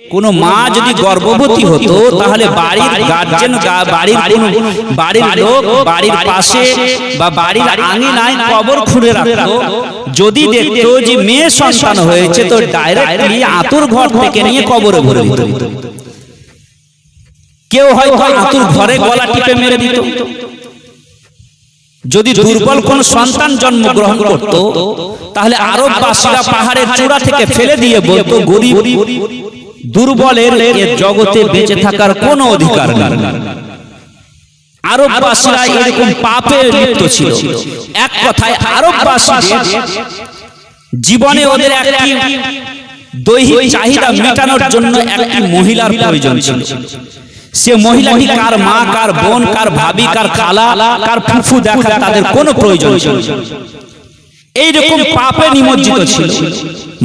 কোন মা যদি গর্ভবতী হতো তাহলে বাড়ির গার্জেন বাড়ির বাড়ির লোক বাড়ির পাশে বা বাড়ির আঙিনায় কবর খুঁড়ে রাখতো। যদি দেখতো যে মেয়ে সন্তান হয়েছে তো ডাইরেক্টলি আতুর ঘর থেকে নিয়ে কবরে ভরে দিত। কেউ হয়তো আতুর ঘরে গলা টিপে মেরে দিত। যদি দুর্বল কোন সন্তান জন্মগ্রহণ করত তাহলে আরববাসীরা পাহাড়ের চূড়া থেকে ফেলে দিয়ে বলতো গরিব দুর্বলের জগতে বেঁচে থাকার কোনো অধিকার আরববাসীরা এরকম পাপে লিপ্ত ছিল। এক কথায় আরববাসীদের জীবনে ওদের একটি দৈহিক চাহিদা মেটানোর জন্য একটি মহিলার প্রয়োজন ছিল। সে মহিলাটি কার মা, কার বোন, কার ভাবি, কার খালা, কার ফুফু, দেখা, তাদের কোনো প্রয়োজন ছিল। এইরকম পাপে নিমজ্জিত ছিল।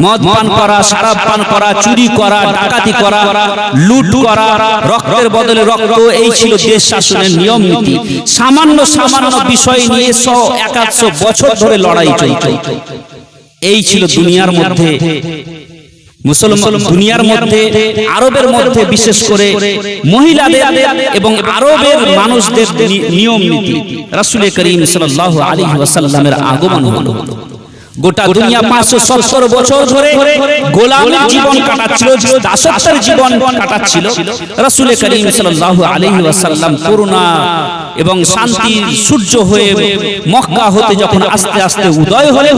মদ পান করা শরাব পান করা চুরি করা ডাকাতি করা লুট করা রক্তের বদলে রক্ত এই ছিল দেশ শাসনের নিয়ম নীতি। সামান্য সামান্য বিষয় নিয়ে শ একাশো বছর ধরে লড়াই চলত। এই ছিল দুনিয়ার মধ্যে। মুসলমান দুনিয়ার মধ্যে আরবের মধ্যে বিশেষ করে মহিলাদের এবং আরবের মানুষদের নিয়ম নীতি। রাসূল করিম সাল্লাল্লাহু আলাইহি ওয়াসাল্লামের আগমন হলো। গোটা দুনিয়া পাঁচশো সত্তর বছর ধরে গোলামের জীবন কাটাচ্ছিল দাসত্বের জীবন কাটাচ্ছিল। রাসূল করিম সাল্লাল্লাহু আলাইহি ওয়াসাল্লাম করুণা এবং শান্তির সূর্য হয়ে মক্কা হতে যখন আস্তে আস্তে উদয় হলে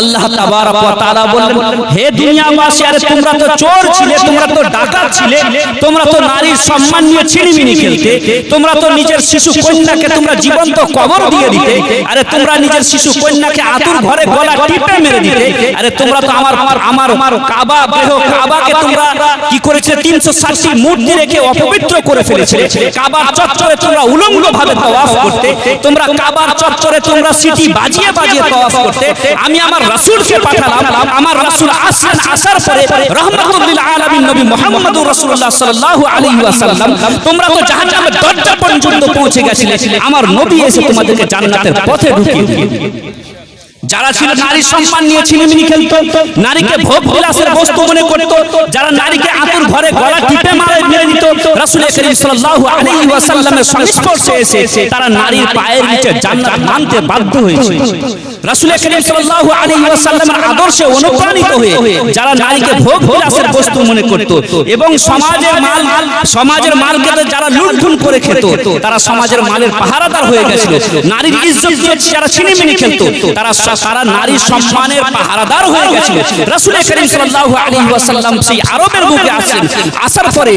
আল্লাহ তাবারক ওয়া তাআলা বললেন হে দুনিয়াবাসী আরে তোমরা তো চোর ছিলে তোমরা তো ডাকাত ছিলে তোমরা তো নারীর সম্মান নিয়ে ছিনিমিনি খেলতে তোমরা তো নিজের শিশু কন্যাকে তোমরা জীবন্ত কবর দিয়ে দিতে আরে তোমরা নিজের শিশু কন্যাকে আতুর ঘরে গলা টিপে মেরে দিতে আরে তোমরা তো আমার আমার আমার কাবা দেহ কাবাকে তোমরা কি করেছে? 360টি মূর্তি রেখে অপবিত্র করে ফেলেছিলে কাবার চত্বরে তোমরা উলঙ্গ ভাবে তাওয়াফ করতে তোমরা কাবার চত্বরে তোমরা সিটি বাজিয়ে বাজিয়ে তাওয়াফ করতে। আমি আমার রাসূলকে পাঠালাম। আমার রাসূল আসলেন আসার পরে রহমাতুল লিল আলামিন নবী মুহাম্মদুর রাসূলুল্লাহ সাল্লাল্লাহু আলাইহি ওয়াসাল্লাম। তোমরা তো জাহান্নামের দরজা পর্যন্ত পৌঁছে গেছিলে। আমার নবী এসে তোমাদেরকে জান্নাতের পথে ঢুকিয়ে দিলেন যারা ছিল নারীর সম্মান নিয়ে ছিনিমিনি খেলতো নারীকে ভোগ বিলাসের বস্তু মনে করতো যারা নারীকে আতুর ঘরে গলা টিপে মারে মেরে দিত রাসূল করিম সাল্লাল্লাহু আলাইহি ওয়াসাল্লামের সংস্পর্শে এসে তারা নারীর পায়ের নিচে জান্নাত মানতে বাধ্য হয়েছে। রাসূল করিম সাল্লাল্লাহু আলাইহি ওয়াসাল্লামের আদর্শে অনুপ্রাণিত হয়ে যারা নারীকে ভোগ বিলাসের বস্তু মনে করত এবং সমাজের মাল সমাজের মালকে যারা লুণ্ঠন করে খেত তারা সমাজের মালের পাহারাদার হয়ে গেছিল। নারীর ইজ্জত যারা ছিনিমিনি খেলতো তারা তারা নারী সম্মানের পাহারাদার হয়ে গেছিল রাসূল করিম সাল্লাল্লাহু আলাইহি ওয়াসাল্লাম সেই আরবের বুকে আসেন। আসার পরে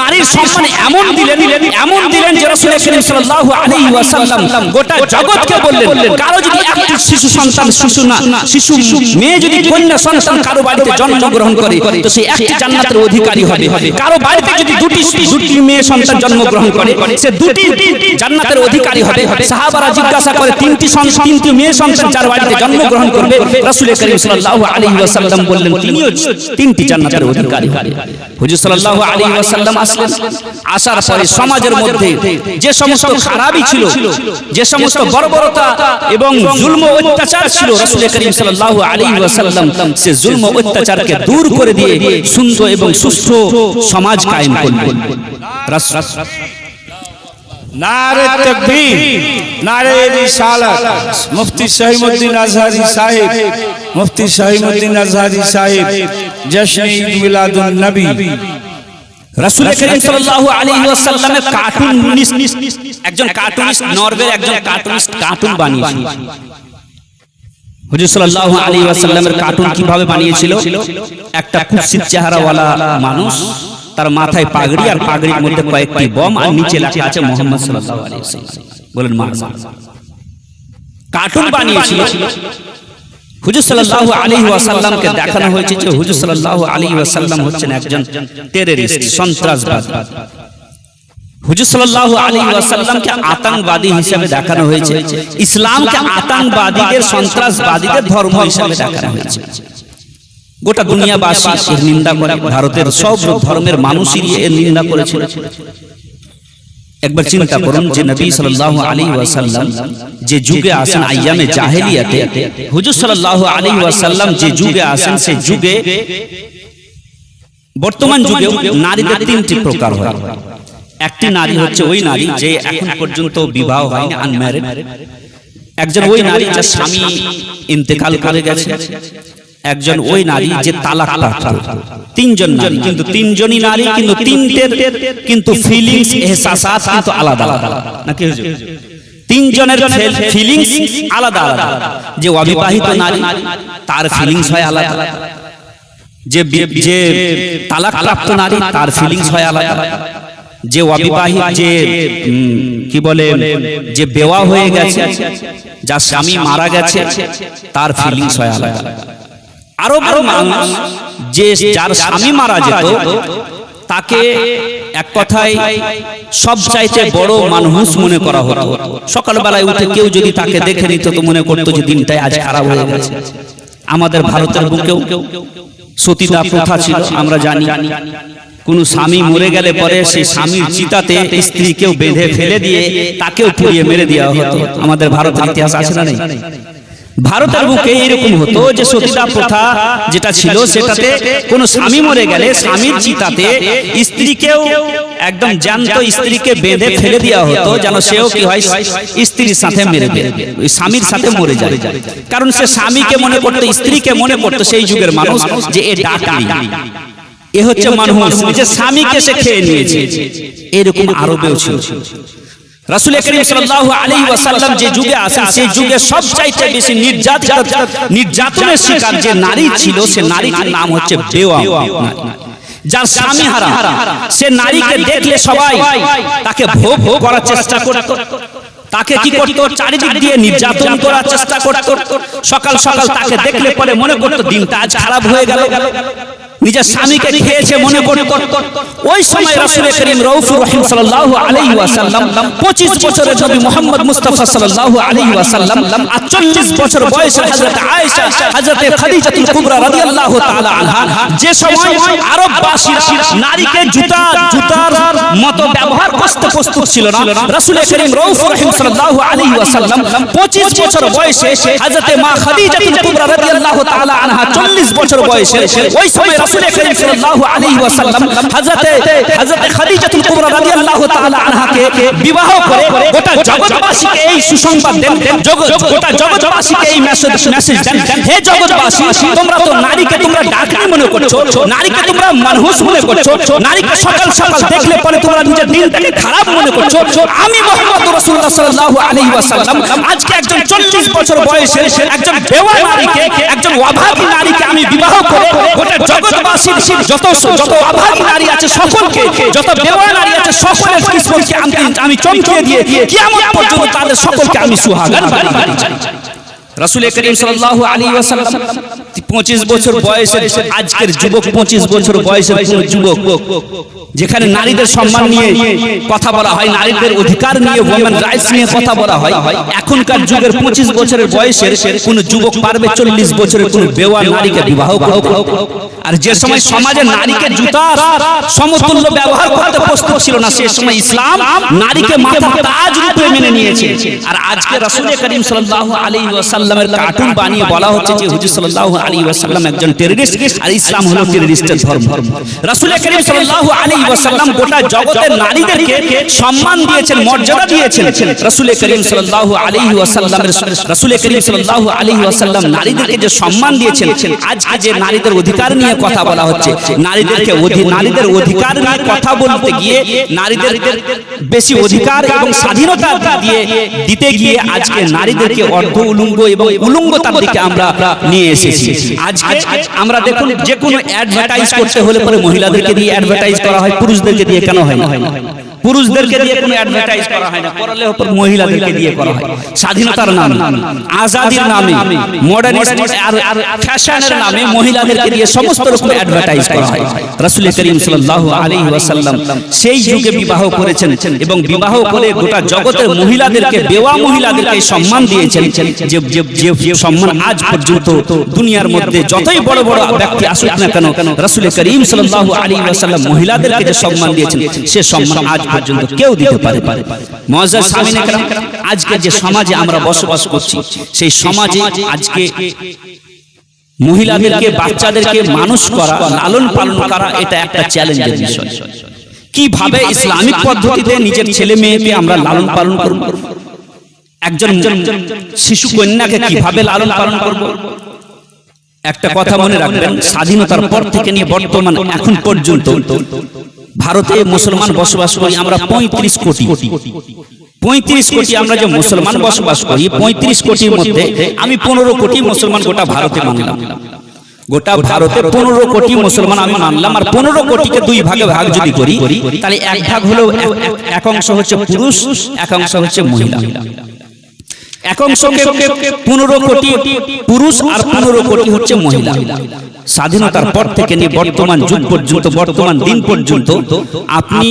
নারীর সম্মান এমন দিলেন এমন দিলেন যে রাসূল করিম সাল্লাল্লাহু আলাইহি ওয়াসাল্লাম গোটা জগৎকে বললেন, কারও যদি একটি শিশু সন্তান, শিশু না, শিশু মেয়ে যদি কন্যা সন্তান কারও বাড়িতে জন্মগ্রহণ করে, তো সে একটি জান্নাতের অধিকারী হবে। কারও বাড়িতে যদি দুটি দুটি মেয়ে সন্তান জন্মগ্রহণ করে, সে দুটি জান্নাতের অধিকারী হবে। সাহাবারা জিজ্ঞাসা করে, তিনটি সন্তান, তিনটি মেয়ে সন্তান যার বাড়িতে জন্মগ্রহণ করবে। রাসূল করিম সাল্লাল্লাহু আলাইহি ওয়াসাল্লাম বললেন, তিনিও তিনটি জান্নাতের অধিকারী। হবে হুজুর সাল্লাল্লাহু আলাইহি ওয়াসাল্লাম আসলেন। আসার পরে সমাজের মধ্যে যে সমস্ত খারাপই ছিল, যে সমস্ত বর্বরতা এবং জুলম অত্যাচার ছিল রাসূল করিম সাল্লাল্লাহু আলাইহি ওয়াসাল্লাম সে জুলম অত্যাচারকে দূর করে দিয়ে সুন্দর এবং সুষ্ঠু সমাজ কায়েম করলেন। রাসূল নারে তকবীর নারে রিসালাত। মুফতি শাহিমউদ্দিন আজহারী সাহেব মুফতি শাহিমউদ্দিন আজহারী সাহেব জশনে ঈদ মিলাদুন নবী। রাসূল করিম সাল্লাল্লাহু আলাইহি ওয়াসাল্লাম কার্টুন একজন কার্টুনিস্ট নরওয়ের একজন কার্টুনিস্ট কার্টুন বানিয়েছিল। হুজুর সাল্লাল্লাহু আলাইহি ওয়াসাল্লামের কার্টুন কীভাবে বানিয়েছিল? একটা কুৎসিত চেহারাওয়ালা মানুষ। তার মাথায় পাগড়ি আর পাগড়ির মধ্যে কয়েকটি বম আর নিচে লেখা আছে মোহাম্মদ সাল্লাল্লাহু আলাইহি ওয়াসাল্লাম। বলেন মা কার্টুন বানিয়েছিল। হুজুর সাল্লাল্লাহু আলাইহি ওয়াসাল্লামকে দেখানো হয়েছে যে হুজুর সাল্লাল্লাহু আলাইহি ওয়াসাল্লাম হচ্ছেন একজন টেররিস্ট সন্ত্রাসবাদী। হুজুর সাল্লাল্লাহু আলাইহি ওয়াসাল্লামকে আতঙ্কবাদী হিসেবে দেখানো হয়েছে। ইসলামকে আতঙ্কবাদীদের সন্ত্রাসবাদীদের ধর্ম হিসেবে দেখানো হয়েছে। গোটা দুনিয়াবাসী এর নিন্দা করে। ভারতের সব ধর্মের মানুষই এর নিন্দা করেছিল। একবার চিন্তা করুন যে নবী সাল্লাল্লাহু আলাইহি ওয়াসাল্লাম যে যুগে আসেন আইয়ামে জাহেলিয়াতে, হুজুর সাল্লাল্লাহু আলাইহি ওয়াসাল্লাম যে যুগে আসেন সেই যুগে বর্তমান যুগেও নারীদের তিনটি প্রকার হয়। একটি নারী হচ্ছে ওই নারী যে এখন পর্যন্ত বিবাহ হয়নি আনম্যারিড একজন ওই নারী যার স্বামী ইন্তেকাল করে গেছে। একজন ওই নারী যে তালাক প্রাপ্ত। তিনজন নারী। কিন্তু তিনজনই নারী কিন্তু তিনটের কিন্তু ফিলিংস এহসাসাত কিন্তু আলাদা আলাদা। নাকি হুজুর? তিনজনের ফিলিংস আলাদা আলাদা। যে অবিবাহিত নারী তার ফিলিংস হয় আলাদা। যে যে তালাক প্রাপ্ত নারী তার ফিলিংস হয় আলাদা। যে অবিবাহিত যে কি বলে যে বেওয়া হয়ে গেছে যার স্বামী মারা গেছে তার ফিলিংস হয় আলাদা। আরও বড় মানুষ যে যার স্বামী মারা যেত তাকে এক কথায় সব চাইতে বড় মানুষ মনে করা হতো। সকালবেলায় উঠে কেউ যদি তাকে দেখে নিত তো মনে করতো যে দিনটাই আজ খারাপ হয়ে গেছে। আমাদের ভারতের বুকেও সতীদা প্রথা ছিল আমরা জানি। কোন স্বামী মরে গেলে পরে সেই স্বামীর চিতাতে স্ত্রীকেও বেঁধে ফেলে দিয়ে তাকেও পুড়িয়ে মেরে দেওয়া হতো। আমাদের ভারতের ইতিহাস আছে না নেই। ভারতের বুকে এরকম হতো যে সতীদা প্রথা যেটা ছিল সেটাতে কোন স্বামী মরে গেলে স্বামীর চিতাতে স্ত্রীকেও একদম জ্যান্ত স্ত্রীকে বেঁধে ফেলে দেওয়া হতো যেন সেও কি হয় স্ত্রীর সাথে মেরে ওই স্বামীর সাথে মরে যায়। কারণ সে স্বামীকে মনে করতো স্ত্রীকে মনে করতো সেই যুগের মানুষ যে এ ডাকলি। এ হচ্ছে মানুষ। যে স্বামীকে সে খেয়ে নিয়েছে। এরকম আরবেও ছিল। রাসূল করিম সাল্লাল্লাহু আলাইহি ওয়াসাল্লাম যে যুগে আসেন সেই যুগে সবচাইতে বেশি নির্যাতিত নির্যাতনের শিকার যে নারী ছিল সে নাম হচ্ছে বেওয়া যার স্বামী হারা সে নারীকে দেখলে সবাই তাকে ভোগ ভোগ করার চেষ্টা করত। তাকে কি করতো? চারিদিক দিয়ে নির্যাতন করার চেষ্টা করতো। সকাল সকাল তাকে দেখলে পরে মনে করতো দিনটা আজ খারাপ হয়ে গেল। নিজের স্বামীকে খেয়েছে মনে করত। ওই সময় রাসূল করিম রউফুর রহিম সাল্লাল্লাহু আলাইহি ওয়াসাল্লাম 25 বছরের নবী মুহাম্মদ মুস্তাফা সাল্লাল্লাহু আলাইহি ওয়াসাল্লাম আর 40 বছর বয়সের হযরত আয়েশা হযরত খাদিজাতুল কুবরা রাদিয়াল্লাহু তাআলা আনহা। যে সময় আরববাসীরা নারীকে জুতা জুতার মতো ব্যবহার করতে প্রস্তুত ছিল না। রাসূল করিম রউফুর রহিম সাল্লাল্লাহু আলাইহি ওয়াসাল্লাম 25 বছর বয়সে হযরত মা খাদিজাতুল কুবরা রাদিয়াল্লাহু তাআলা আনহা 40 বছর বয়সে ওই সময় রাসূল করিম সাল্লাল্লাহু আলাইহি ওয়াসাল্লাম হযরতে হযরত খাদিজাতুল কুবরা রাদিয়াল্লাহু তাআলা আনহাকে বিবাহ করে গোটা জগৎবাসীকে এই সুসংবাদ দেন জগৎ গোটা জগৎবাসীকে এই মেসেজ মেসেজ দেন হে জগৎবাসী তোমরা তো নারীকে তোমরা ডাকনি মনে করছ নারীকে তোমরা মানুষ মনে করছ নারীকে সকাল সকাল দেখলে পরে তোমরা নিজের দিনটাকে খারাপ মনে করছ। আমি মুহাম্মদ রাসূলুল্লাহ সাল্লাল্লাহু আলাইহি ওয়াসাল্লাম আজকে একজন 40 বছর বয়সের একজন বেওয়া নারীকে একজন অভাবী নারীকে আমি যত যত নারী আছে সকলকে যত বেওয়া নারী আছে সকলের কিসমতকে আমি আমি চমকিয়ে দিয়ে কিয়ামত পর্যন্ত তাদের সকলকে আমি সুহাগান বাড়ি চাই রাসূল করিম সাল্লাল্লাহু আলাইহি ওয়াসাল্লাম 25 বছর বয়সের আজকের যুবক 25 বছর বয়সের যুবক। যেখানে নারীদের সম্মান নিয়ে কথা বলা হয় নারীদের অধিকার নিয়ে ওমেন রাইটস নিয়ে কথা বলা হয়। এখনকার যুগের 25 বছরের বয়সের কোন যুবক পারবে 40 বছরের কোন বেওয়া নারীকে বিবাহ আর যে সময় সমাজে নারীকে জুতার সমতুল্য ব্যবহার করতে প্রস্তুত ছিল না সে সময় ইসলাম নারীকে মাথা তাজ রূপে মেনে নিয়েছে। আর আজকে রাসূল করিম সাল্লাল্লাহু আলাইহি ওয়াসাল্লামের কার্টুন বানিয়ে বলা হচ্ছে যে হুজুর সাল্লাল্লাহু আলাইহি ওয়াসাল্লাম একজন টেররিস্ট আর ইসলাম হলো টেররিস্টের ধর্ম রাসূল করিম সাল্লাল্লাহু আলাইহি ওয়াসাল্লাম গোটা জগতের নারীদেরকে সম্মান দিয়েছেন মর্যাদা দিয়েছেন রাসূল করিম সাল্লাল্লাহু আলাইহি ওয়াসাল্লামের রাসূল করিম সাল্লাল্লাহু আলাইহি ওয়াসাল্লাম নারীদেরকে যে সম্মান দিয়েছেন আজকে যে নারীদের অধিকার নিয়ে কথা বলা হচ্ছে নারীদেরকে নারীদের অধিকার নিয়ে কথা বলতে গিয়ে নারীদের বেশি অধিকার এবং স্বাধীনতা দিয়ে দিতে গিয়ে আজকে নারীদেরকে অর্ধ উলঙ্গ এবং উলঙ্গতার দিকে আমরা নিয়ে এসেছি। আজকে আমরা দেখুন যে কোনো অ্যাডভার্টাইজ করতে হলে পরে মহিলাদেরকে দিয়ে অ্যাডভার্টাইজ করা হয় পুরুষদেরকে দিয়ে কেন হয় না? পুরুষদেরকে দিয়ে কোনো অ্যাডভার্টাইজ করা হয় না ওপর মহিলাদেরকে দিয়ে করা হয়। স্বাধীনতার নামে আজাদির নামে মডার্নিস্ট আর ফ্যাশনের নামে মহিলাদেরকে দিয়ে সমস্ত রকম অ্যাডভার্টাইজ করা হয়। রাসূল করিম সাল্লাল্লাহু আলাইহি ওয়াসাল্লাম সেই যুগে বিবাহ করেছেন এবং বিবাহ করে গোটা জগতের মহিলাদেরকে বেওয়া মহিলাদেরকে সম্মান দিয়েছেন যে যে সম্মান আজ পর্যন্ত দুনিয়ার মধ্যে যতই বড় বড় ব্যক্তি আসুক না কেন রাসূল করিম সাল্লাল্লাহু আলাইহি ওয়াসাল্লাম মহিলাদেরকে যে সম্মান দিয়েছেন সে সম্মান আজ পর্যন্ত কেউ দিতে পারে পারে। মজার সামিনে কেরাম আজকে যে সমাজে আমরা বসবাস করছি সেই সমাজে আজকে মহিলাদেরকে বাচ্চাদেরকে মানুষ করা লালন পালন করা এটা একটা চ্যালেঞ্জের বিষয়। কীভাবে ইসলামিক পদ্ধতিতে নিজের ছেলে মেয়েকে আমরা লালন পালন করব? একজন শিশু কন্যাকে কীভাবে লালন পালন করব? একটা কথা মনে রাখবেন স্বাধীনতার পর থেকে নিয়ে বর্তমান এখন পর্যন্ত ভারতে মুসলমান বসবাস করি আমরা পঁয়ত্রিশ কোটি। পঁয়ত্রিশ কোটি আমরা যে মুসলমান বসবাস করি পঁয়ত্রিশ কোটির মধ্যে আমি পনেরো কোটি মুসলমান গোটা ভারতে মানলাম। গোটা ভারতে পনেরো কোটি মুসলমান আমি মানলাম আর পনেরো কোটিকে দুই ভাগে ভাগ যদি করি তাহলে এক ভাগ হলো এক- অংশ হচ্ছে পুরুষ এক অংশ হচ্ছে মহিলা। এক অংশকে পনেরো কোটি পুরুষ আর পনেরো কোটি হচ্ছে মহিলা। স্বাধীনতার পর থেকে নিয়ে বর্তমান যুগ পর্যন্ত বর্তমান দিন পর্যন্ত আপনি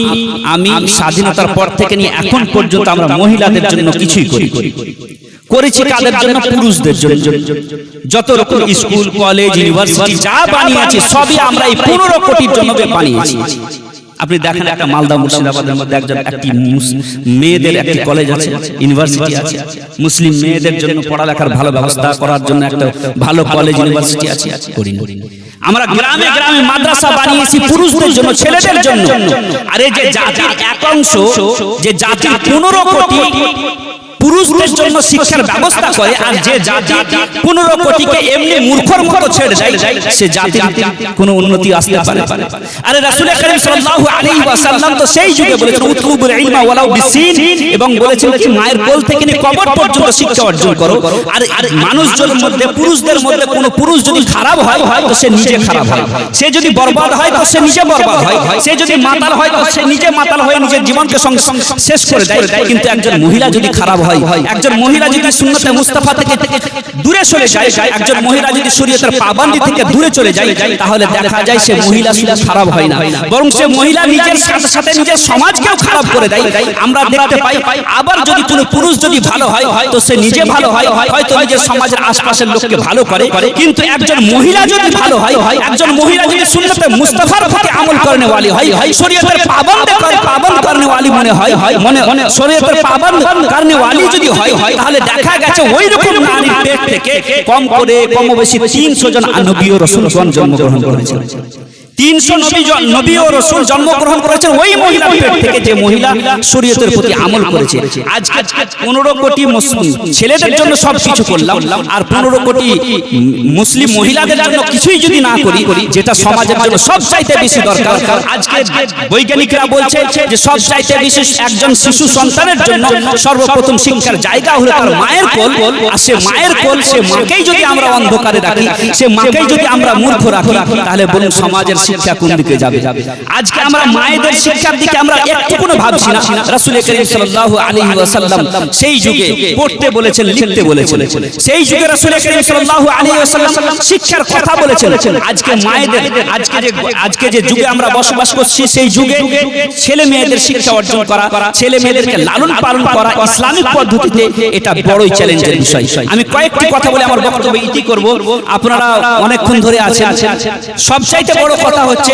আমি স্বাধীনতার পর থেকে নিয়ে এখন পর্যন্ত আমরা মহিলাদের জন্য কিছুই করি। করেছি কাদের জন্য? পুরুষদের জন্য। যত রকম স্কুল কলেজ ইউনিভার্সিটি যা বানিয়েছি সবই আমরা এই পনেরো কোটির জন্য বানিয়েছি। আপনি দেখেন একটা মালদা মুর্শিদাবাদের মধ্যে একজন একটি মেয়েদের একটি কলেজ আছে ইউনিভার্সিটি আছে। মুসলিম মেয়েদের জন্য পড়ালেখার ভালো ব্যবস্থা করার জন্য একটা ভালো কলেজ ইউনিভার্সিটি আছে। আমরা গ্রামে গ্রামে মাদ্রাসা বানিয়েছি পুরুষদের জন্য ছেলেদের জন্য। আর এই যে জাতির এক অংশ যে জাতির পনেরো কোটি পুরুষদের জন্য শিক্ষার ব্যবস্থা করে আর যে জাতি পনেরো কোটিকে এমনি মূর্খর মতো ছেড়ে দেয় সে জাতির কোনো উন্নতি আসতে পারে আরে রাসূল করিম সাল্লাল্লাহু আলাইহি ওয়াসাল্লাম তো সেই যুগে বলেছেন উতলুবুল ইলমা ওয়ালাউ বিসিন এবং বলেছেন কি মায়ের কোল থেকে নিয়ে কবর পর্যন্ত শিক্ষা অর্জন করো। আর মানুষজনের মধ্যে পুরুষদের মধ্যে কোনো পুরুষ যদি খারাপ হয় তো সে নিজে খারাপ হয়। সে যদি বরবাদ হয় তো সে নিজে বরবাদ হয়। সে যদি মাতাল হয় তো সে নিজে মাতাল হয়ে নিজের জীবনকে শেষ করে দেয় কিন্তু একজন মহিলা যদি খারাপ হয় একজন মহিলা যদি সুন্নতে মুস্তাফা থেকে দূরে সরে যায় একজন মহিলা যদি শরীয়তের পাবন্দি থেকে দূরে চলে যায় তাহলে দেখা যায় সে মহিলা শুধু খারাপ হয় না। বরং সে মহিলা নিজের সাথে সাথে নিজের সমাজকেও খারাপ করে দেয়। আমরা দেখতে পাই আবার যদি কোনো পুরুষ যদি ভালো হয় তো সে নিজে ভালো হয় হয়তো নিজের সমাজের আশপাশের লোককে ভালো করে। কিন্তু একজন মহিলা যদি ভালো হয় একজন মহিলা যদি সুন্নতে মুস্তাফার প্রতি আমল করনে ওয়ালি হয় শরীয়তের পাবন্দ করনে ওয়ালি মনে হয় মনে শরীয়তের পাবন্দ করনে ওয়ালি वाली যদি হয় তাহলে দেখা গেছে ওই রকম নারীর পেট থেকে কম করে কম বেশি 300 জন নবী ও রাসূলগণ জন্মগ্রহণ করেছেন। তিনশো নবী নবী ও রসুল জন্মগ্রহণ করেছেন ওই মহিলা থেকে যে মহিলা শরীয়তের প্রতি আমল করেছে। আজকে পনেরো কোটি মুসলিম ছেলেদের জন্য সব কিছু করলাম আর পনেরো কোটি মুসলিম মহিলাদের জন্য কিছুই যদি না করি যেটা সমাজের জন্য সব চাইতে বেশি দরকার। আজকে বৈজ্ঞানিকরা বলছে যে সব চাইতে বেশি একজন শিশু সন্তানের জন্য সর্বপ্রথম শিক্ষার জায়গা হলো তার মায়ের কোল। আর সে মায়ের কোল সে মাকেই যদি আমরা অন্ধকারে রাখি সে মাকেই যদি আমরা মূর্খ রাখি তাহলে বলুন সমাজের শিক্ষা কোন দিকে যাবে? আজকে আমরা মায়েদের শিক্ষার দিকে আমরা একটু কোনো ভাবছি না। রাসূল করিম সাল্লাল্লাহু আলাইহি ওয়াসাল্লাম সেই যুগে পড়তে বলেছেন লিখতে বলেছেন। সেই যুগে রাসূল করিম সাল্লাল্লাহু আলাইহি ওয়াসাল্লাম শিক্ষার কথা বলেছেন। আজকে মায়েদের আজকে যে আজকে যে যুগে আমরা বসবাস করছি সেই যুগে ছেলে মেয়েদের শিক্ষা অর্জন করা ছেলে মেয়েদেরকে লালন পালন করা ইসলামিক পদ্ধতিতে এটা বড়ই চ্যালেঞ্জের বিষয়। আমি কয়েকটি কথা বলে আমার বক্তব্য ইতি করব। আপনারা অনেকক্ষণ ধরে আছেন সবচাইতে বড় কথা হচ্ছে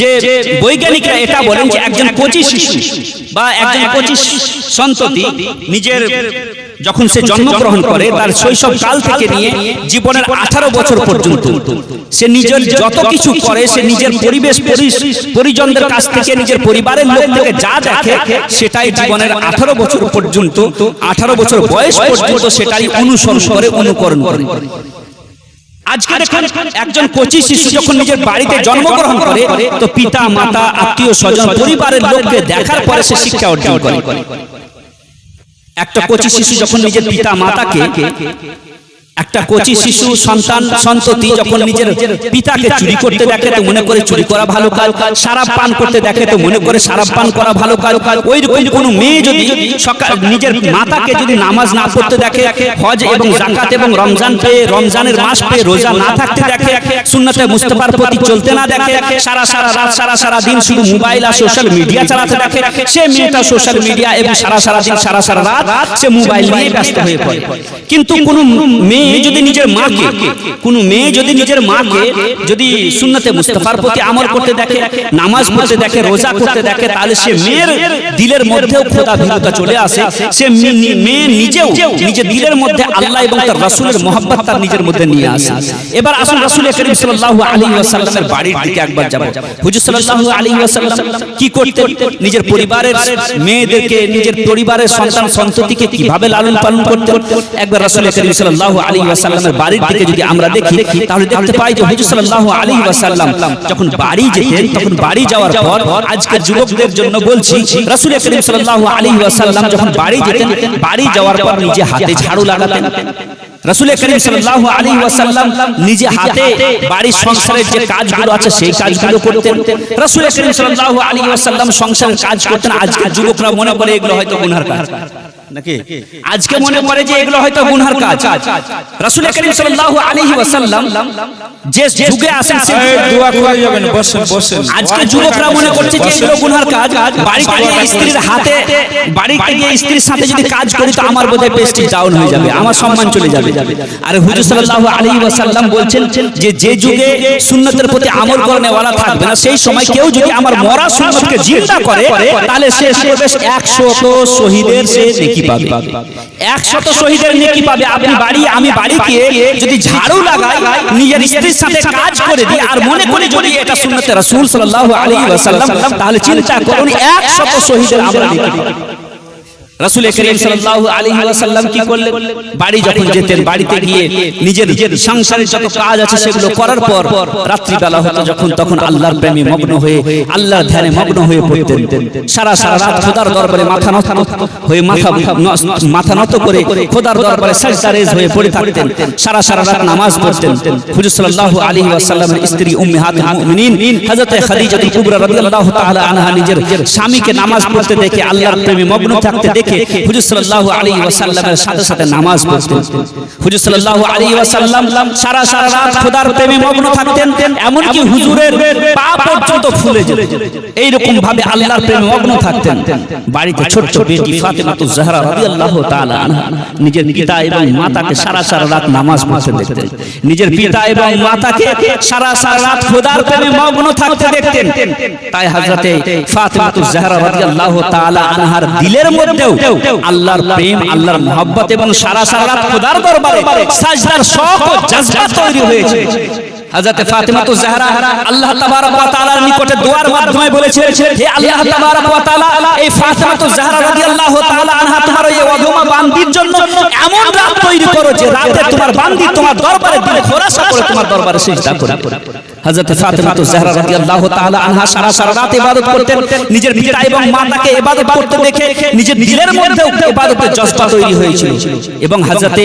যে বৈজ্ঞানিকরা এটা বলেন যে একজন কচি শিশু বা একজন কচি সন্ততি নিজের যখন সে জন্মগ্রহণ করে, তার শৈশব কাল থেকে নিয়ে জীবনের আঠারো বছর পর্যন্ত সে নিজের যত কিছু করে, সে নিজের পরিবেশ পরিজনদের কাছ থেকে, নিজের পরিবারের লোক থেকে যা দেখে, সেটাই জীবনের আঠারো বছর পর্যন্ত, আঠারো বছর বয়স পর্যন্ত সেটাই অনুসরণ করে, অনুকরণ করে। আজকে দেখুন একজন কচি শিশু যখন নিজের বাড়িতে জন্মগ্রহণ করে তো পিতা মাতা আত্মীয় স্বজন পরিবারের লোককে দেখার পরে সে শিক্ষা অর্জন করে। একটা কচি শিশু যখন নিজের পিতা মাতাকে একটা কচি শিশু সন্তান সন্ততি যখন নিজের পিতাকে চুরি করতে দেখে তো মনে করে চুরি করা ভালো কাজ সারাপ পান করতে দেখে তো মনে করে সারাপ পান করা ভালো কাজ। ওই রকম কোনো মেয়ে যদি সকাল নিজের মাতাকে যদি নামাজ না পড়তে দেখে হজ এবং জাকাত এবং রমজান পেয়ে রমজানের মাস পেয়ে রোজা না থাকতে দেখে সুন্নতে মুস্তফার প্রতি চলতে না দেখে সারা সারা রাত সারা সারা দিন শুধু মোবাইল আর সোশ্যাল মিডিয়া চালাতে দেখে সে মেয়েটা সোশ্যাল মিডিয়া এবং সারা সারা দিন সারা সারা রাত সে মোবাইল নিয়ে ব্যস্ত হয়ে পড়ে কিন্তু কোন মেয়ে মেয়ে যদি নিজের মাকে কোন মেয়ে যদি নিজের মাকে যদি সুন্নতে মুস্তাফার প্রতি আমল করতে দেখে নামাজ পড়তে দেখে রোজা করতে দেখে তাহলে সে মেয়ের দিলের মধ্যেও খোদা ভীরতা চলে আসে। সে মেয়ে নিজেও নিজের দিলের মধ্যে আল্লাহ এবং তার রাসূলের তার নিজের মধ্যে নিয়ে আসে। এবার আসুন রাসূল করিম সাল্লাল্লাহু আলাইহি ওয়াসাল্লামের বাড়ির দিকে একবার যাব। হুজুর সাল্লাল্লাহু আলাইহি ওয়াসাল্লাম কি করতেন? নিজের পরিবারের মেয়েদেরকে নিজের পরিবারের সন্তান সন্ততিকে কীভাবে লালন পালন করতেন একবার রাসূল করিম সাল্লাল্লাহু আলাইহি ওয়াসাল্লামের বাড়ির দিকে যদি আমরা দেখি তাহলে দেখতে পাই যে হুজুর সাল্লাল্লাহু আলাইহি ওয়াসাল্লাম যখন বাড়ি যেতেন তখন বাড়ি যাওয়ার পর আজকের যুবকদের জন্য বলছি রাসূল করিম সাল্লাল্লাহু আলাইহি ওয়াসাল্লাম যখন বাড়ি যেতেন বাড়ি যাওয়ার পর নিজে হাতে ঝাড়ু লাগাতেন। রাসূল করিম সাল্লাল্লাহু আলাইহি ওয়াসাল্লাম নিজে হাতে বাড়ির সংসারের যে কাজগুলো আছে সেই কাজগুলো করতেন। রাসূল করিম সাল্লাল্লাহু আলাইহি ওয়াসাল্লাম সংসারের কাজ করতেন আজকে যুবকরা মনে করে এগুলো হয়তো গুনার কাজ নাকি? আজকে মনে করে যে এগুলো হয়তো গুনহার কাজ। রাসূল করিম সাল্লাল্লাহু আলাইহি ওয়াসাল্লাম যে যুগে আসেন সে দোয়া করে যাবেন বসেন বসেন। আজকে যুবকরা মনে করছে যে এগুলো গুনহার কাজ। বাড়িতে গিয়ে স্ত্রীর হাতে বাড়িতে গিয়ে স্ত্রীর সাথে যদি কাজ করি তো আমার বোধহয় প্রেস্টিজ ডাউন হয়ে যাবে আমার সম্মান চলে যাবে। আর হুজুর সাল্লাল্লাহু আলাইহি ওয়াসাল্লাম বলছেন যে যে যুগে সুন্নতের প্রতি আমল করনে ওয়ালা থাকবে না। সেই সময় কেউ যদি আমার মরা সুন্নতকে জিন্দা করে তাহলে সে করবে 100 শহীদের সে নেকি পাবে 100 শহীদের নেকি পাবে আপনি বাড়ি, আমি বাড়ি গিয়ে যদি ঝাড়ু লাগাই, নিজের স্ত্রীর সাথে কাজ করে দিই, আর মনে করি যদি এটা সুন্নতে রাসূল তাহলে চিন্তা করুন, একশত শহীদের আমরা নেকি পাবো। রাসূল করিম সাল্লাল্লাহু আলাইহি ওয়াসাল্লাম কি করলেন? বাড়ি যখন যেতেন বাড়িতে গিয়ে নিজের সংসারের যত কাজ আছে সেগুলো করার পর রাত্রি বেলা হতো যখন তখন আল্লাহর প্রেমে মগ্ন হয়ে আল্লাহর ধ্যানে মগ্ন হয়ে পড়তেন। সারা সারা রাত খোদার দরবারে মাথা নত হয়ে মাথা মাথা নত করে খোদার দরবারে সাজদা রেজ হয়ে পড়ে থাকতেন। সারা সারা রাত নামাজ পড়তেন। হুজুর সাল্লাল্লাহু আলাইহি ওয়াসাল্লামের স্ত্রী উম্মাহাতুল মুমিনিন হযরত খাদিজাতুল কুবরা রাদিয়াল্লাহু তাআলা আনহা নিজের স্বামীকে নামাজ পড়তে দেখে আল্লাহর প্রেমে মগ্ন থাকতে দেখে হুজুর সাল্লাল্লাহু আলাইহি ওয়াসাল্লামের সাথে সাথে নামাজ পড়তেন। হুজুর সাল্লাল্লাহু আলাইহি ওয়াসাল্লাম সারা সারা রাত খোদার প্রেমে মগ্ন থাকতেন এমনকি হুজুরের পা পর্যন্ত ফুলে যেত। এইরকম ভাবে আল্লাহর প্রেমে মগ্ন থাকতেন। বাড়িতে ছোট্ট বেটি ফাতেমাতুজ জাহরা রাদিয়াল্লাহু তাআলা নিজের পিতা এবং মাতাকে সারা সারা রাত নামাজ পড়তে দেখতেন। নিজের পিতা এবং মাতাকে সারা সারা রাত খোদার প্রেমে মগ্ন থাকতে দেখতেন। তাই হযরতে ফাতেমাতুজ জাহরা রাদিয়াল্লাহু তাআলা আনহার দিলের মধ্যেও আল্লাহর প্রেম, আল্লাহর মহব্বত এবং সারা সারা রাত খোদার দরবারে সাজদার শখ ও জজবা তৈরি হয়েছে। হযরতে ফাতেমাতুজ জাহরা আল্লাহ তাবারক ওয়া তাআলার নিকটে দোয়ার মাধ্যমে বলেছিলেন, হে আল্লাহ তাবারক ওয়া তাআলা, এই ফাতেমাতুজ জাহরা রাদিয়াল্লাহু তাআলা আনহা তোমার এই অধমা বান্দির জন্য এমন রাত তৈরি করো যে রাতে তোমার বান্দি তোমার দরবারে দিলে খোরাসা করে তোমার দরবারে সিজদা করে। হযরত ফাতেমাতুজ জাহরা রাদিয়াল্লাহু তাআলা আনহা সারা সারা রাত ইবাদত করতেন, নিজের পিতা এবং মাতাকে ইবাদত করতে দেখে নিজের দিলের মধ্যেও ইবাদতের জজবা তৈরি হয়েছিল। এবং হযরতে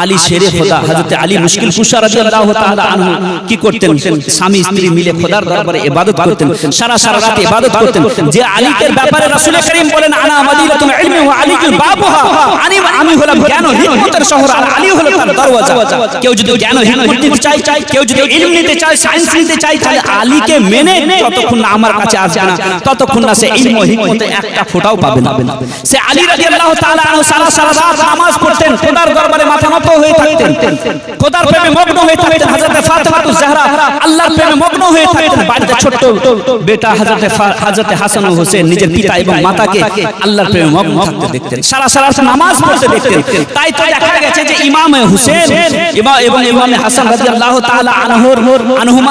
আলী শেরে খোদা, হযরতে আলী মুশকিল কুশা রাদিয়াল্লাহু তাআলা আনহু কি করতেন? স্বামী স্ত্রী মিলে খোদার দরবারে ইবাদত করতেন, সারা সারা রাত ইবাদত করতেন। যে আলীকের ব্যাপারে রাসূল করিম বলেন, আনা মাদিনাতুল ইলমি ওয়া আলীকুল বাবুহা আমি আমি হলাম জ্ঞান ও হিকমতের শহর, আর আলী হলো তার দরওয়াজা। কেউ যদি জ্ঞান ও হিকমত নিতে চায়, কেউ যদি ইলম নিতে চায়, সায়েন্স নিতে চায় তাহলে আলীকে মেনে যতক্ষণ না আমার কাছে আসবে না। ততক্ষণ না সে ইলম হিকমতে একটা ফোঁটাও পাবে না। সে আলী রাদিয়াল্লাহু তাআলা আনহু সারা সারা রাত নামাজ পড়তেন খোদার দরবারে মাথা নত হয়ে থাকতেন। খোদার প্রেমে মগ্ন হয়ে থাকতেন হযরত ফাতেমাতুজ জাহরা। আল্লাহর প্রেমে মগ্ন হয়ে থাকতেন বাড়িতে ছোট্ট বেটা হযরত হযরত হাসান ও হোসেন নিজের পিতা এবং মাতাকে আল্লাহর প্রেমে মগ্ন থাকতে দেখতেন। সারা সারা নামাজ পড়তে দেখতেন। তাই তো দেখা গেছে যে ইমাম হোসেন এবং ইমাম হাসান রাদিয়াল্লাহু তাআলা আনহুর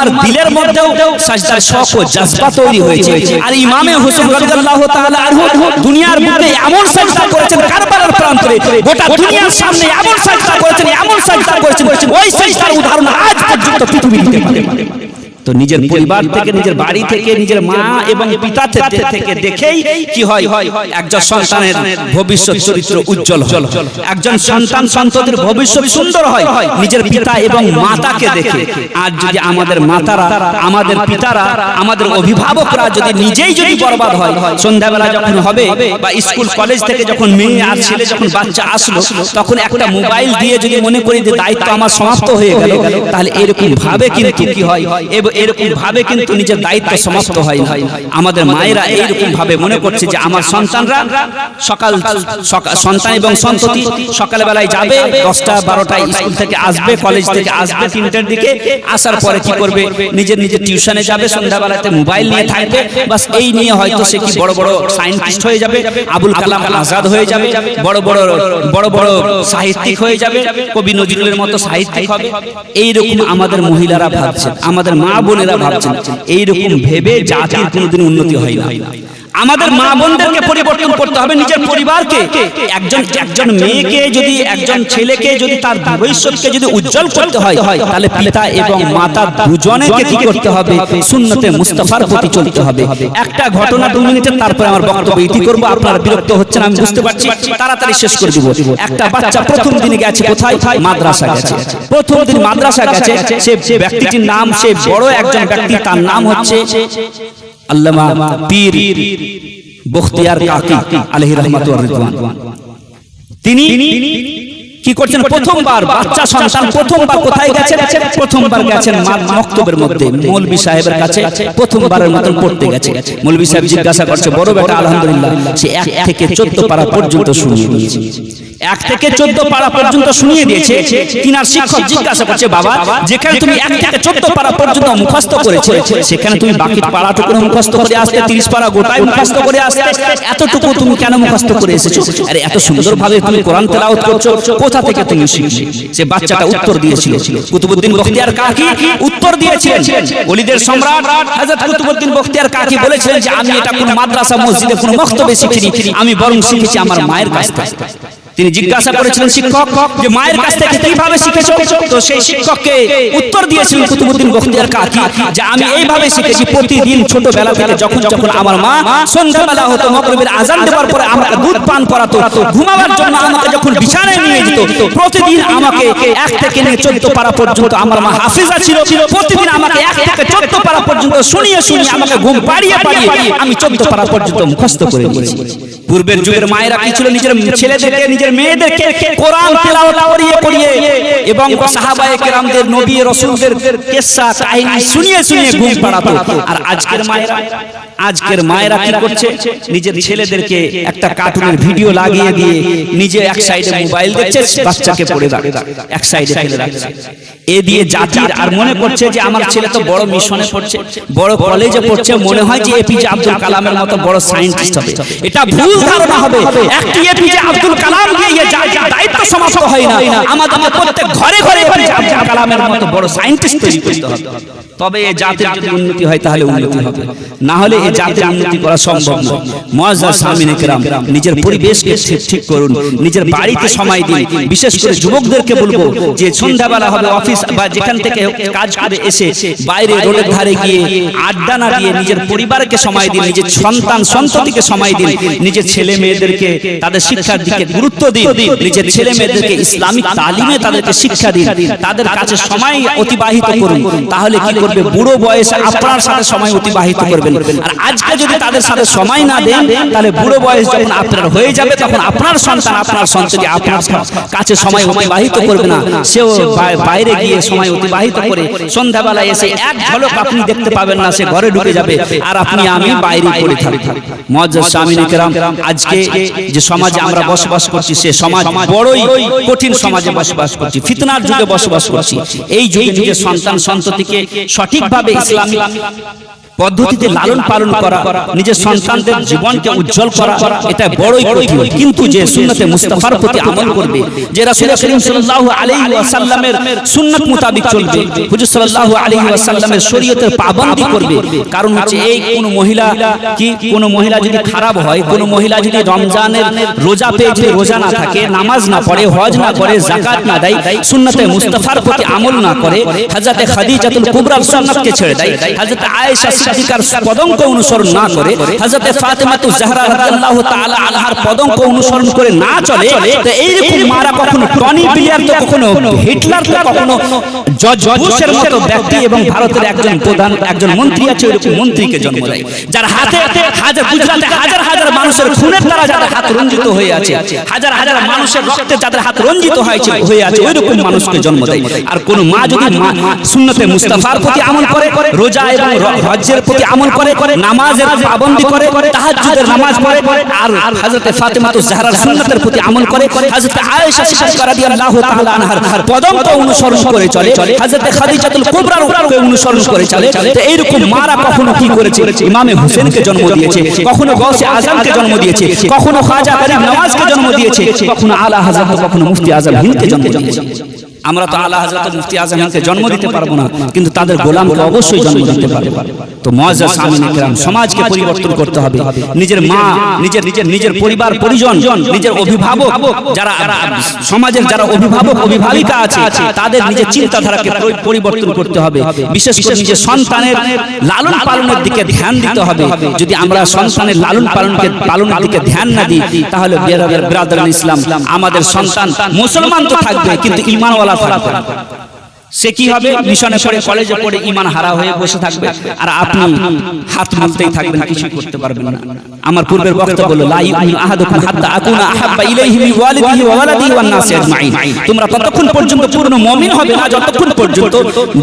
আনহুমার দিলের মধ্যেও সাজদার শখ ও জজবা তৈরি হয়েছে। আর ইমামে হোসেন রাদিয়াল্লাহু তাআলা আনহু দুনিয়ার মধ্যে এমন সাজদা করেছেন, কারবালার প্রান্তরে, গোটা দুনিয়ার সামনে এমন সাজদা করেছেন, এমন সাজদা করেছেন, ওই সাজদার উদাহরণ আজ পর্যন্ত পৃথিবীতে দিতে পারে তো নিজের পরিবার থেকে নিজের বাড়ি থেকে নিজের মা এবং পিতা থেকে দেখেই কি হয়? একজন সন্তানের ভবিষ্যৎ চরিত্র উজ্জ্বল হয়। একজন সন্তান সন্ততির ভবিষ্যৎ সুন্দর হয়। নিজের পিতা এবং মাতাকে দেখে। আর যদি আমাদের মাতারা আমাদের পিতারা আমাদের অভিভাবকরা যদি নিজেই যদি বরবাদ হয় সন্ধ্যাবেলা যখন হবে বা স্কুল কলেজ থেকে যখন মেয়ে আর ছেলে যখন বাচ্চা আসলো তখন একটা মোবাইল দিয়ে যদি মনে করি যে দায়িত্ব আমার সমাপ্ত হয়ে গেল তাহলে এরকম ভাবে কিন্তু কি হয় এব- এরকম ভাবে কিন্তু নিজের দায়িত্ব সমাপ্ত হয়। না আমাদের মায়েরা এইরকম ভাবে মনে করছে যে আমার সন্তানরা সকাল সন্তান এবং সন্ততি সকাল বেলায় যাবে দশটা বারোটায় স্কুল থেকে আসবে কলেজ থেকে আসবে তিনটার দিকে আসার পরে কি করবে? নিজের নিজের টিউশনে যাবে সন্ধ্যাবেলাতে মোবাইল নিয়ে থাকবে বাস এই নিয়ে হয়তো সে কি বড় বড় সায়েন্টিস্ট হয়ে যাবে আবুল কালাম আজাদ হয়ে যাবে বড় বড় বড় বড় সাহিত্যিক হয়ে যাবে কবি নজরুলের মতো সাহিত্যিক হবে এইরকম আমাদের মহিলারা ভাবছে আমাদের মা বোনেরা ভাবছেন এইরকম ভেবে জাতির কোনোদিন উন্নতি হয় না। আমাদের মা বোনদেরকে পরিবর্তন করতে হবে নিজের পরিবারকে। একজন একজন মেয়েকে যদি, একজন ছেলেকে যদি তার ভবিষ্যৎকে যদি উজ্জ্বল করতে হয়, তাহলে পিতা এবং মাতা দুজনেকে কি করতে হবে? সুন্নতে মুস্তাফার প্রতি চলতে হবে। একটা ঘটনা দু মিনিটের তারপরে আমার বক্তব্য ইতি করব। আপনারা বিরক্ত হচ্ছেন, আমি বুঝতে পারছি। তাড়াতাড়ি শেষ করে দিব। একটা বাচ্চা প্রথম দিনে গেছে কোথায়? মাদ্রাসা গেছে। প্রথম দিন মাদ্রাসা গেছে। সে ব্যক্তিটির নাম, সে বড় একজন ব্যক্তি, তার নাম হচ্ছে আল্লামা পীর বখতিয়ার কাকি আলহি রহমাত রিদওয়ান তিনি কি করছেন? প্রথমবার বাচ্চা সন্তান প্রথমবার কোথায় গেছেন প্রথমবার গেছেন মা মক্তবের মধ্যে মৌলবী সাহেবের কাছে প্রথমবারের মতন পড়তে গেছে। মৌলবী সাহেব জিজ্ঞাসা করছে বড় বেটা আলহামদুলিল্লাহ সে এক থেকে চোদ্দ পারা পর্যন্ত শুনিয়ে দিয়েছে। এক থেকে চোদ্দ পারা পর্যন্ত শুনিয়ে দিয়েছে তিনার শিক্ষক জিজ্ঞাসা করছে বাবা যেখানে তুমি এক থেকে চোদ্দ পারা পর্যন্ত মুখস্থ করেছ সেখানে তুমি বাকি পাড়াটুকু মুখস্থ করে আসতে তিরিশ পারা গোটায় মুখস্থ করে আসতে এতটুকু তুমি কেন মুখস্থ করে এসেছ আরে এত সুন্দরভাবে তুমি কোরআন তেলাওয়াত করছ কোথা থেকে তুমি শিখলে? সে বাচ্চাটা উত্তর দিয়েছিল। কুতুবুদ্দিন বখতিয়ার কাকি উত্তর দিয়েছিলেন। ওলিদের সম্রাট হযরত কুতুবুদ্দিন বখতিয়ার কাকি বলেছিলেন যে আমি এটা কোন মাদ্রাসা মসজিদে কোন মক্তবে শিখিনি। আমি বরং শিখেছি আমার মায়ের কাছ থেকে তিনি জিজ্ঞাসা করেছিলেন শিক্ষক যে মায়ের কাছ থেকে কীভাবে শিখেছো? তো সেই শিক্ষককে উত্তর দিয়েছিলেন কুতুবুদ্দিন বখতিয়ার কাকি যে আমি এইভাবে শিখেছি প্রতিদিন ছোটবেলা থেকে যখন যখন আমার মা সন্ধ্যাবেলা হতো মগরিবের আজান দেওয়ার পরে আমাকে দুধ পান করাতো ঘুমাবার জন্য আমাকে যখন বিছানায় নিয়ে যেত প্রতিদিন আমাকে এক থেকে নিয়ে চোদ্দ পারা পর্যন্ত আমার মা হাফিজা ছিল প্রতিদিন আমাকে এক থেকে চোদ্দ পারা পর্যন্ত শুনিয়ে শুনিয়ে আমাকে ঘুম পাড়িয়ে পাড়িয়ে আমি চোদ্দ পারা পর্যন্ত মুখস্থ করে দিয়েছি পূর্বের যুগের মায়েরা কি ছিল নিজের ছেলেদেরকে নিজের মেয়েদেরকে কোরআন তেলাওয়াত করিয়ে করিয়ে এবং সাহাবায়ে কেরামদের নবী রাসূলদের কিসসা কাহিনী শুনিয়ে শুনিয়ে ঘুম পাড়াতো। আর আজকের মায়েরা আজকের মায়েরা কি করছে? নিজের ছেলেদেরকে একটা কার্টুনের ভিডিও লাগিয়ে দিয়ে নিজে এক সাইডে মোবাইল দেখছে, বাচ্চাকে পড়ে রাখে এক সাইডে ফেলে রাখছে। এ দিয়ে জাতির আর মনে করছে যে আমার ছেলে তো বড় মিশনে পড়ছে, বড় কলেজে পড়ছে, মনে হয় যে এপিজে আব্দুল কালামের মতো বড় সায়েন্টিস্ট হবে। এটা ভুল ধারণা হবে। একটি এপিজে আব্দুল কালাম দিয়ে দায়িত্ব সমাপ্ত হয় না। আমাদের প্রত্যেক ঘরে ঘরে কালামের মতো বড় সায়েন্টিস্ট তৈরি করতে হবে। তবে এই জাতির যদি উন্নতি হয় তাহলে উন্নতি হবে। না হলে এই জাতির উন্নতি করা সম্ভব নয় মুআজ্জাজ সামিন ইকরাম নিজের পরিবেশকে ঠিক করুন নিজের বাড়িতে সময় দিন বিশেষ করে যুবকদেরকে বলব যে সন্ধ্যাবেলা হবে অফিস বা যেখান থেকে কাজ করে এসে বাইরে রোডের ধারে গিয়ে আড্ডা না দিয়ে নিজের পরিবারকে সময় দিন নিজের সন্তান সন্ততিকে সময় দিন নিজের ছেলে মেয়েদেরকে তাদের শিক্ষার দিকে গুরুত্ব দিন নিজের ছেলে মেয়েদেরকে ইসলামিক তালিমে তাদেরকে শিক্ষা দিন। তাদের কাছে সময় অতিবাহিত করুন। তাহলে কি করবে? বুড়ো বয়সে আপনার সাথে সময় অতিবাহিত করবেন। আর আজকে যদি তাদের সাথে সময় না দেন, তাহলে বুড়ো বয়স যখন আপনার হয়ে যাবে, তখন আপনার সন্তান আপনার সন্ততি আপনার কাছে সময় অতিবাহিত করবে না। সেও বাইরে গিয়ে সময় অতিবাহিত করে সন্ধ্যাবেলা এসে এক ঝলক আপনি দেখতে পাবেন না, সে ঘরে ঢুকে যাবে। আর আপনি, আমি বাইরে পড়ে মজ্জাজ স্বামী আজকে যে সমাজে আমরা বসবাস করছি সে সমাজ বড়ই কঠিন সমাজে বসবাস করছি ফিতনার যুগে বসবাস করছি। এই যুগে যুগে সন্তান সন্ততিকে সঠিকভাবে ইসলামিক পদ্ধতিতে লালন পালন করা নিজের সন্তানদের জীবনকে উজ্জ্বল করা এটা বড়ই কঠিন কিন্তু যে সুন্নতে মুস্তাফার প্রতি আমল করবে যে রাসূল করিম সাল্লাল্লাহু আলাইহি ওয়াসাল্লামের সুন্নাত মোতাবেক চলবে হুজুর সাল্লাল্লাহু আলাইহি ওয়াসাল্লামের শরীয়তের পাবন্দি করবে কারণ হচ্ছে এই কোন মহিলা কি কোন মহিলা যদি খারাপ হয় কোন মহিলা যদি রমজানের রোজা পেয়ে যদি রোজা না থাকে নামাজ না পড়ে হজ না করে যাকাত না দেয় সুন্নতে মুস্তাফার প্রতি আমল না করে হযরতে খাদিজাতুল কুবরার সুন্নাতকে ছেড়ে দেয় হযরত আয়েশা সিদ্দিকার পদঙ্ক অনুসরণ না করে জাহরা রাদিয়াল্লাহু তাআলা পদঙ্ক অনুসরণ করে না চলে, তো মারা কখনো টনি ব্লেয়ার তো কখনো হিটলার তো কখনো বুশের মতো ব্যক্তি এবং ভারতের একজন প্রধান, একজন মন্ত্রী আছে মন্ত্রীকে জন্ম দেয়, যার হাতে হাজার হাজার হাজার মানুষের খুনের দ্বারা যাদের হাত রঞ্জিত হয়ে আছে, হাজার হাজার মানুষের রক্তে যাদের হাত রঞ্জিত হয়েছে হয়ে আছে মানুষকে জন্ম দেয়। আর কোন মা যদি সুন্নতে মুস্তাফার প্রতি আমল করে, রোজা এবং র- হজ্জের প্রতি আমল করে নামাজের পাবন্দি করে তাহাজ্জুদের নামাজ পড়ে আর হযরতে ফাতেমাতু জাহরার সুন্নতের প্রতি আমল করে হযরতে আয়েশা সিদ্দিকা রাদিয়াল্লাহু তাআলা আনহার পদঙ্ক অনুসরণ করে চলে হযরতে খাদিজাতুল কুবরার উপরে অনুসরণ করে চলে তো এইরকম মারা কখনো কি করেছে? ইমামে হোসেনকে জন্ম দিয়েছে কখনো গৌসে আজমকে জন্ম দিয়েছে কখনো খাজা গরিব নওয়াজকে জন্ম দিয়েছে কখনো আলা হযরত কখনো মুফতি আজম হিন্দকে জন্ম দিয়েছে। আমরা তো আলা হযরত মুফতি আজম হিন্দকে জন্ম দিতে পারব না কিন্তু তাদের গোলামকে অবশ্যই জন্ম দিতে পারব। তো মুআজ্জাজ সামিনে কেরাম সমাজকে পরিবর্তন করতে হবে। নিজের মা নিজের নিজের নিজের পরিবার পরিজন নিজের অভিভাবক যারা সমাজের যারা অভিভাবক অভিভাবিকা আছে তাদের নিজের চিন্তাধারাকে পরিবর্তন করতে হবে। বিশেষ করে নিজের সন্তানের লালন পালনের দিকে ধ্যান দিতে হবে। যদি আমরা সন্তানের লালন পালনকে পালনের দিকে ধ্যান না দিই তাহলে বিরাদার ইসলাম আমাদের সন্তান মুসলমান তো থাকবে কিন্তু ইমানওয়ালা না। সে কি হবে? মিশনে পড়ে কলেজে পড়ে ইমান হারা হয়ে বসে থাকবে। আর আপনি হাত মুলতেই থাকবেন কিছু করতে পারবেন না। আমার পূর্বের বক্তব্য হলো লা ইউমিনু আহাদুকুম হাত্তা আকুনা আহাব্বা ইলাইহি মিন ওয়ালিদিহি ওয়া ওয়ালাদিহি ওয়ান নাসি আজমাইন। তোমরা ততক্ষণ পর্যন্ত পূর্ণ মুমিন হবে না যতক্ষণ পর্যন্ত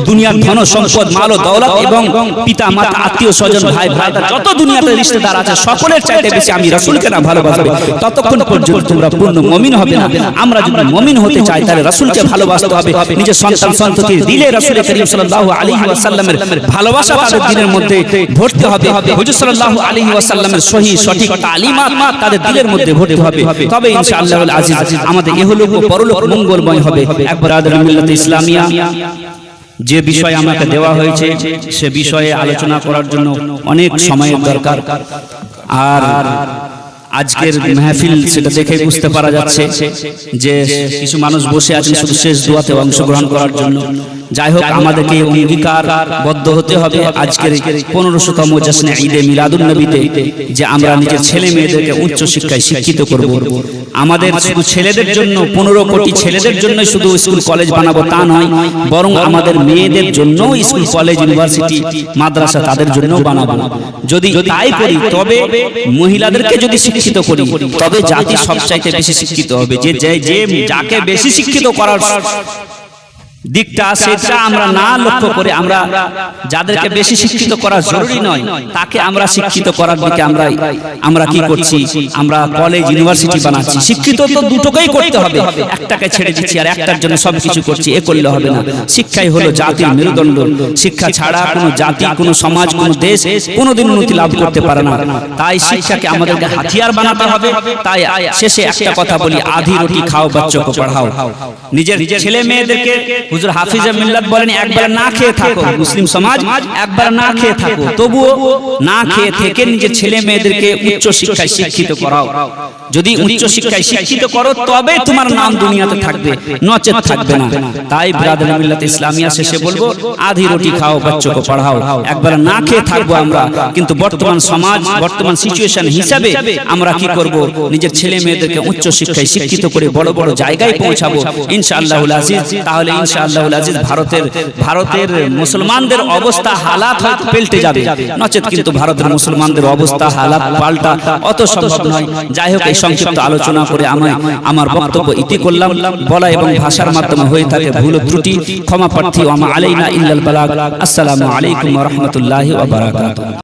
দুনিয়ার ধন সম্পদ মাল ও দৌলত এবং পিতা মাতা আত্মীয় স্বজন ভাই ভাইদার যত দুনিয়াতে রিশতেদার আছে সকলের চাইতে বেশি আমি রাসূলকে না ভালোবাসবে। ততক্ষণ পর্যন্ত তোমরা পূর্ণ মুমিন হবে না। আমরা যদি মুমিন হতে চাই তাহলে রাসূলকে ভালোবাসতে হবে নিজের সন্তান সন্ততির দিলে রাসূল করিম সাল্লাল্লাহু আলাইহি ওয়াসাল্লামের ভালোবাসা তাদের দিলের মধ্যে ভরতে হবে। হুজুর সাল্লাল্লাহু আলাইহি ওয়াসাল্লামের সহি সঠিক তালিমাত তাদের দিলের মধ্যে ভরতে হবে। তবে ইনশাআল্লাহুল আজিজ আমাদের ইহলোক ও পরলোক মঙ্গলময় হবে। একবার আদর মিল্লাত ইসলামিয়া, যে বিষয় আমাকে দেওয়া হয়েছে, সে বিষয়ে আলোচনা করার জন্য অনেক সময়ের দরকার। আর আজকের মেহফিল সেটা দেখে বুঝতে পারা যাচ্ছে যে কিছু মানুষ বসে আছেন শুধু শেষ দোয়াতে অংশগ্রহণ করার জন্য। যাই হোক আমাদেরকে অঙ্গীকার বদ্ধ হতে হবে। আজকের পনেরোশোতম জশ্নে ঈদে মিলাদুল নবীতে যে আমরা নিজের ছেলে মেয়েদেরকে উচ্চ শিক্ষায় শিক্ষিত করব। আমাদের শুধু ছেলেদের জন্য পনেরো কোটি ছেলেদের জন্য শুধু স্কুল কলেজ বানাবো তা নয় বরং আমাদের মেয়েদের জন্য স্কুল কলেজ ইউনিভার্সিটি মাদ্রাসা তাদের জন্য বানাবো। যদি তাই করি তবে মহিলাদেরকে যদি শিক্ষিত করি তবে জাতি সবচাইতে বেশি শিক্ষিত হবে। যে যে যাকে বেশি শিক্ষিত করার দিকটা সেটা আমরা না লক্ষ্য করে আমরা যাদেরকে বেশি শিক্ষিত করা জরুরি নয় তাকে আমরা শিক্ষিত করার দিকে আমরা আমরা কি করছি? আমরা কলেজ ইউনিভার্সিটি বানাচ্ছি। শিক্ষিত তো দুটোকেই করতে হবে। একটাকে ছেড়ে দিচ্ছি আর একটার জন্য সবকিছু করছি। এ করলে হবে না। শিক্ষাই হলো জাতির মেরুদণ্ড। শিক্ষা ছাড়া কোনো জাতি কোনো সমাজ কোনো দেশ কোনোদিন উন্নতি লাভ করতে পারে না। তাই শিক্ষাকে আমাদেরকে হাতিয়ার বানাতে হবে। তাই শেষে একটা কথা বলি আধি রুটি খাও বাচ্চাকে পড়াও নিজের ছেলে মেয়েদেরকে হুজুর হাফিজ মিল্লাত বলেন একবার না খেয়ে থাকো। মুসলিম সমাজ একবার না খেয়ে থাকো। তবুও না খেয়ে থেকে নিজের ছেলে মেয়েদেরকে উচ্চ শিক্ষায় শিক্ষিত করাও। যদি উচ্চ শিক্ষায় শিক্ষিত করো তবে তোমার নাম দুনিয়াতে থাকবে নচেত থাকবে না। তাই ব্রাদার মিল্লাত ইসলামিয়া শেষে বলব আধি রুটি খাও বাচ্চাকে পড়াও। একবার না খেয়ে থাকব আমরা কিন্তু বর্তমান সমাজ বর্তমান সিচুয়েশন হিসাবে আমরা কি করব? নিজের ছেলে মেয়েদেরকে উচ্চ শিক্ষায় শিক্ষিত করে বড় বড় জায়গায় পৌঁছাবো। ইনশাআল্লাহুল আজিজ তাহলে ইনশাআল্লাহুল আজিজ ভারতের ভারতের মুসলমানদের অবস্থা হালাত হয়তো পাল্টে যাবে নচেত কিন্তু ভারতের মুসলমানদের অবস্থা হালাত পাল্টা অত সম্ভব নয় যাই হোক সংক্ষিপ্ত আলোচনা করে আমি আমার বক্তব্য ইতি করলাম, বলা এবং ভাষার মাধ্যমে হয়ে থাকে ভুল ত্রুটি। ক্ষমা প্রার্থী আমা আলাইনা ইল্লাল বালাগ। আসসালামু আলাইকুম ওয়া রাহমাতুল্লাহি ওয়া বারাকাতুহু।